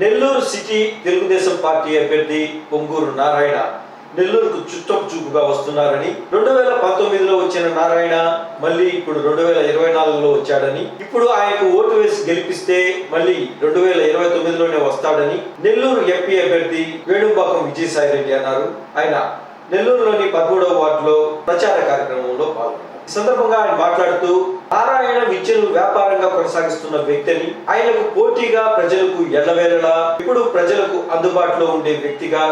Nellore city Telugu Desam party అభ్యర్థి పొంగూరు నారాయణ నెల్లూరుకు చుట్టపు చూపుగా వస్తున్నారని రెండు వేల పంతొమ్మిదిలో వచ్చిన నారాయణ మళ్ళీ ఇప్పుడు రెండు వేల ఇరవై నాలుగులో వచ్చాడని ఇప్పుడు ఆయనకు ఓటు వేసి గెలిపిస్తే మళ్ళీ రెండు వేల ఇరవై తొమ్మిదిలోనే వస్తాడని నెల్లూరు ఎంపీ అభ్యర్థి వేణుంబాకం విజయసాయి రెడ్డి అన్నారు. ఆయన నెల్లూరులోని పదమూడవ వార్డులో ప్రచార కార్యక్రమంలో పాల్గొన్నారు. ఈ సందర్భంగా ఆయన మాట్లాడుతూ నారాయణ విద్యను వ్యాపారంగా కొనసాగిస్తున్న వ్యక్తిని ఆయనకు పోటీగా ప్రజలకు ఎల్లవేళలా ఇప్పుడు ప్రజలకు అందుబాటులో ఉండే వ్యక్తిగా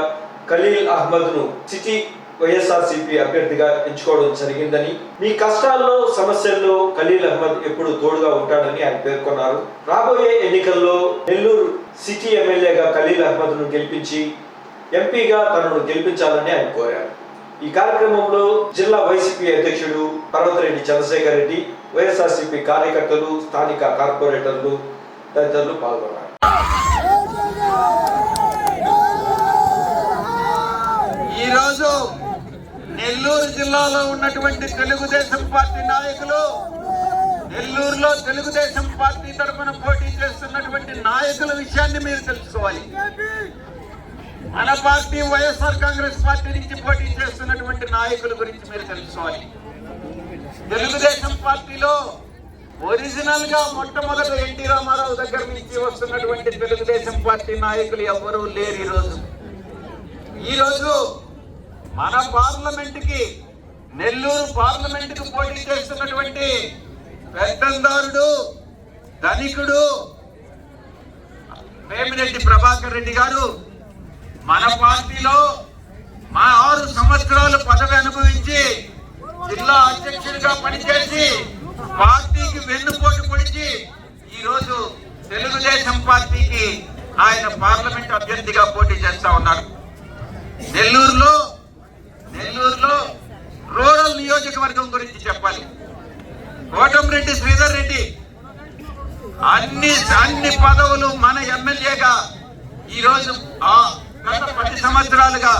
ఖలీల్ అహ్మద్ను సిటీ వైఎస్ఆర్సీపీ అభ్యర్థిగా ఎంచుకోవడం జరిగిందని మీ కష్టాల్లో సమస్యల్లో ఖలీల్ అహ్మద్ ఎప్పుడు తోడుగా ఉంటాడని ఆయన పేర్కొన్నారు. రాబోయే ఎన్నికల్లో నెల్లూరు సిటీ ఎమ్మెల్యేగా ఖలీల్ అహ్మద్ను గెలిపించి ఎంపీగా తనను గెలిపించాలని ఆయన కోరారు. ఈ కార్యక్రమంలో జిల్లా వైసీపీ అధ్యక్షుడు పర్వతరెడ్డి చంద్రశేఖర్ రెడ్డి వైఎస్ఆర్సీపీ కార్యకర్తలు స్థానిక కార్పొరేటర్లు తదితరులు పాల్గొన్నారు. ఈరోజు నెల్లూరు జిల్లాలో ఉన్నటువంటి తెలుగుదేశం పార్టీ నాయకులు నెల్లూరులో తెలుగుదేశం పార్టీ తరఫున పోటీ చేస్తున్నటువంటి నాయకుల విషయాన్ని మీరు తెలుసుకోవాలి. మన పార్టీ వైఎస్ఆర్ కాంగ్రెస్ పార్టీ నుంచి పోటీ చేస్తున్నటువంటి నాయకుల గురించి మీరు తెలుసుకోవాలి. తెలుగుదేశం పార్టీలో ఒరిజినల్గా మొట్టమొదట ఎన్టీ రామారావు దగ్గర నుంచి వస్తున్నటువంటి తెలుగుదేశం పార్టీ నాయకులు ఎవరూ లేరు ఈరోజు. ఈరోజు మన పార్లమెంట్కి నెల్లూరు పార్లమెంట్కు పోటీ చేస్తున్నటువంటి పెద్దందారుడు ధనికుడు వేమిరెడ్డి ప్రభాకర్ రెడ్డి గారు మన పార్టీలో మా ఆరు సంవత్సరాలు పదవి అనుభవించి జిల్లా అధ్యక్షుడిగా పనిచేసి పార్టీకి వెన్నుపోటు పొడిచి ఈరోజు తెలుగుదేశం పార్టీకి ఆయన పార్లమెంట్ అభ్యర్థిగా పోటీ చేస్తా ఉన్నారు. నెల్లూరులో నెల్లూరులో రూరల్ నియోజకవర్గం గురించి చెప్పాలి. కోటంరెడ్డి శ్రీధర్ రెడ్డి అన్ని అన్ని పదవులు మన ఎమ్మెల్యేగా ఈ రోజు ఆ గత పది సంవత్సరాలుగా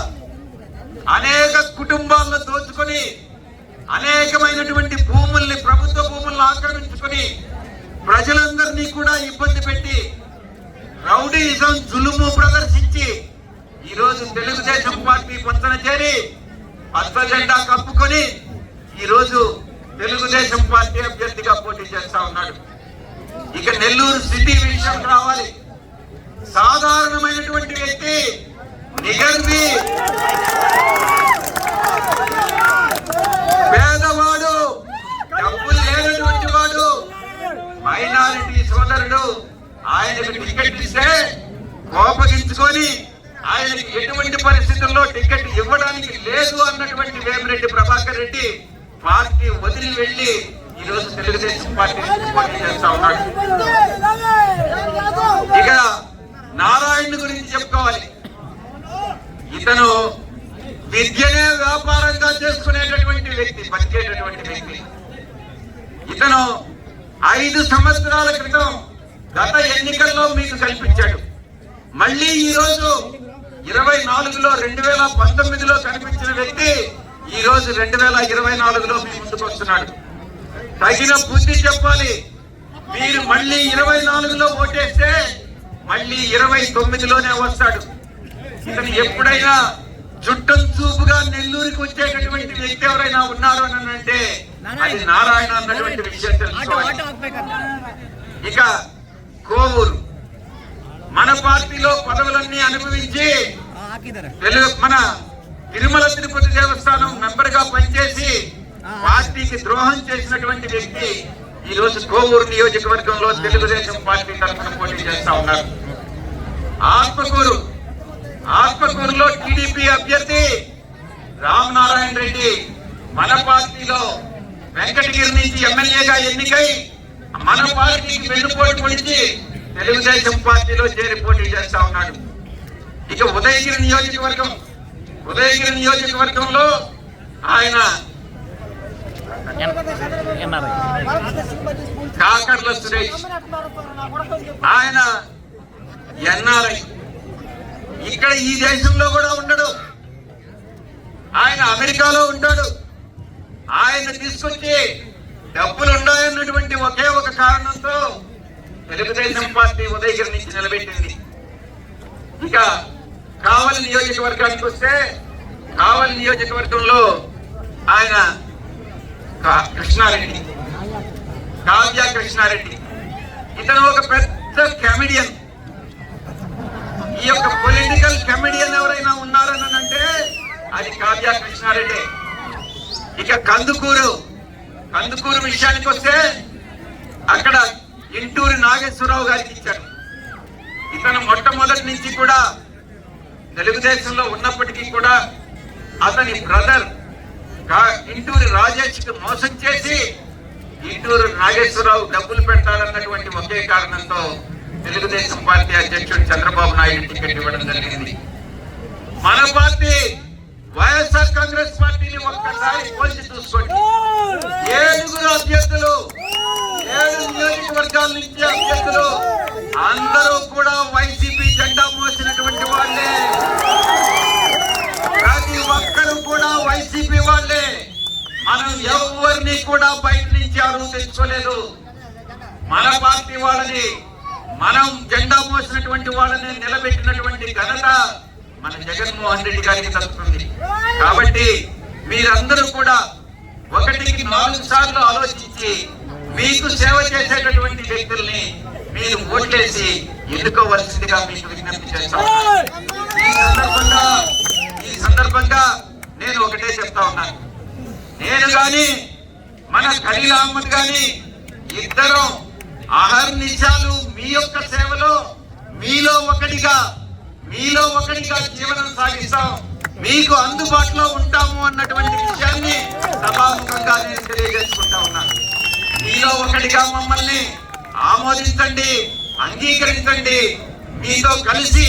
అనేక కుటుంబాలను దోచుకొని అనేకమైనటువంటి భూముల్ని ప్రభుత్వ భూములను ఆక్రమించుకొని ప్రజలందరినీ కూడా ఇబ్బంది పెట్టి రౌడీజం జులుము ప్రదర్శించి ఈరోజు తెలుగుదేశం పార్టీ పొంతన చేరి పచ్చ జెండా కప్పుకొని ఈరోజు తెలుగుదేశం పార్టీ అభ్యర్థిగా పోటీ చేస్తా ఉన్నాడు. ఇక నెల్లూరు సిటీ విషయం రావాలి. సాధారణమైనటువంటి వ్యక్తి నిగర్వి. పేదవాడు డబ్బులు లేనటువంటి వాడు మైనారిటీ సోదరుడు ఆయనకు టికెట్ ఇస్తే కోపగించుకొని ఆయనకి ఎటువంటి పరిస్థితుల్లో టికెట్ ఇవ్వడానికి లేదు అన్నటువంటి వేమిరెడ్డి ప్రభాకర్ రెడ్డి పార్టీ వదిలి వెళ్ళి ఈరోజు తెలుగుదేశం పార్టీ పోటీ చేస్తా ఉన్నాడు. ఇక నారాయణ గురించి చెప్పుకోవాలి. ఇతను విద్యనే వ్యాపారంగా చేసుకునేటటువంటి వ్యక్తి బతికేటటువంటి వ్యక్తి. ఇతను ఐదు సంవత్సరాల క్రితం గత ఎన్నికల్లో మీకు కల్పించాడు. మళ్ళీ ఈ రోజు ఇరవై నాలుగులో రెండు వేల పంతొమ్మిదిలో కనిపించిన వ్యక్తి ఈ రోజు రెండు వేల ఇరవై నాలుగులో మీ ముందుకు వస్తున్నాడు. తగిన బుద్ధి చెప్పాలి. మీరు మళ్ళీ ఇరవై నాలుగులో ఓటేస్తే మళ్ళీ ఇరవై తొమ్మిదిలోనే వస్తాడు. ఇతను ఎప్పుడైనా చుట్టం చూపుగా నెల్లూరుకి వచ్చేటటువంటి వ్యక్తి ఎవరైనా ఉన్నారు అని అంటే అది నారాయణ అన్నటువంటి విషయం తెలుసుకోవాలి. ఇక కోవూరు. మన పార్టీలో పదవులన్నీ అనుభవించి తెలుగు మన తిరుమల తిరుపతి దేవస్థానం మెంబర్గా పనిచేసి పార్టీకి ద్రోహం చేసినటువంటి వ్యక్తి ఈ రోజు కోవూరు నియోజకవర్గంలో తెలుగుదేశం పార్టీ తరఫున పోటీ చేస్తా ఉన్నారు. ఆత్మకూరు. ఆత్మకూరులో టీడీపీ అభ్యర్థి రామ్ నారాయణ రెడ్డి మన పార్టీలో వెంకటగిరి నుంచి ఎమ్మెల్యేగా ఎన్నికై మన పార్టీకి వెన్నుపోటు పొడిచి తెలుగుదేశం పార్టీలో చేరి పోటీ చేస్తా ఉన్నాడు. ఇక ఉదయగిరి నియోజకవర్గం ఉదయగిరి నియోజకవర్గంలో ఆయన కాకర్ల సురేష్. ఆయన ఎన్ఆర్ఐ. ఇక్కడ ఈ దేశంలో కూడా ఉండడు. ఆయన అమెరికాలో ఉంటాడు. ఆయన తీసుకొచ్చి డబ్బులు ఉన్నాయన్నటువంటి ఒకే ఒక కారణంతో తెలుగుదేశం పార్టీ ఉదయగిరి నుంచి నిలబెట్టింది. ఇక కావలి నియోజకవర్గానికి వస్తే కావలి నియోజకవర్గంలో ఆయన కృష్ణారెడ్డి కావ్య కృష్ణారెడ్డి. ఇతను ఒక పెద్ద కమెడియన్ పొలిటికల్ కమెడియన్ ఎవరైనా ఉన్నారని అంటే అది కావ్య కృష్ణారెడ్డి. ఇక కందుకూరు కందుకూరు విషయానికి వస్తే అక్కడ ఇంటూరి నాగేశ్వరరావు గారికి ఇచ్చారు. ఇతను మొట్టమొదటి నుంచి కూడా తెలుగుదేశంలో ఉన్నప్పటికీ కూడా అతని బ్రదర్ ఇంటూరి రాజేష్కి మోసం చేసి ఇంటూరు నాగేశ్వరరావు డబ్బులు పెడతారన్నటువంటి ఒకే కారణంతో తెలుగుదేశం పార్టీ అధ్యక్షుడు చంద్రబాబు నాయుడు టికెట్ ఇవ్వడం జరిగింది. మన పార్టీ వైఎస్ఆర్ కాంగ్రెస్ పార్టీని ఒక్కసారి పోల్చి చూసుకోండి. ఏడుగురు అభ్యర్థులు ఏడు నియోజకవర్గాల నుంచి అభ్యర్థులు అందరూ కూడా వైసీపీ జెండా మోసినటువంటి వాళ్ళే. ప్రతి ఒక్కరు కూడా వైసీపీ వాళ్ళే. మనం ఎవరిని కూడా బయట నుంచి అరువు తెచ్చుకోలేదు. మన పార్టీ వాళ్ళని మనం జెండా పోసినటువంటి వాళ్ళని నిలబెట్టినటువంటి ఘనత మన జగన్మోహన్ రెడ్డి గారికి దక్కుతుంది కాబట్టి మీరందరూ కూడా ఒకటికి నాలుగు సార్లు ఆలోచించి మీకు సేవ చేసేటటువంటి వ్యక్తుల్ని మీరు ఓట్లేసి ఎన్నుకోవలసిందిగా మీకు విజ్ఞప్తి చేస్తాను ఈ సందర్భంగా ఈ సందర్భంగా నేను ఒకటే చెప్తా ఉన్నాను నేను గాని మన ఖలీల్ అహ్మద్ గాని ఇద్దరం అహర్నిశాలు మీ యొక్క సేవలో మీలో ఒకటిగా మీలో ఒకటిగా జీవనం సాగిస్తాం. మీకు అందుబాటులో ఉంటాము అన్నటువంటి విషయాన్ని సభాముఖంగా నేను తెలియజేసుకుంటా ఉన్నాను. మీలో ఒకటిగా మమ్మల్ని ఆమోదించండి అంగీకరించండి. మీతో కలిసి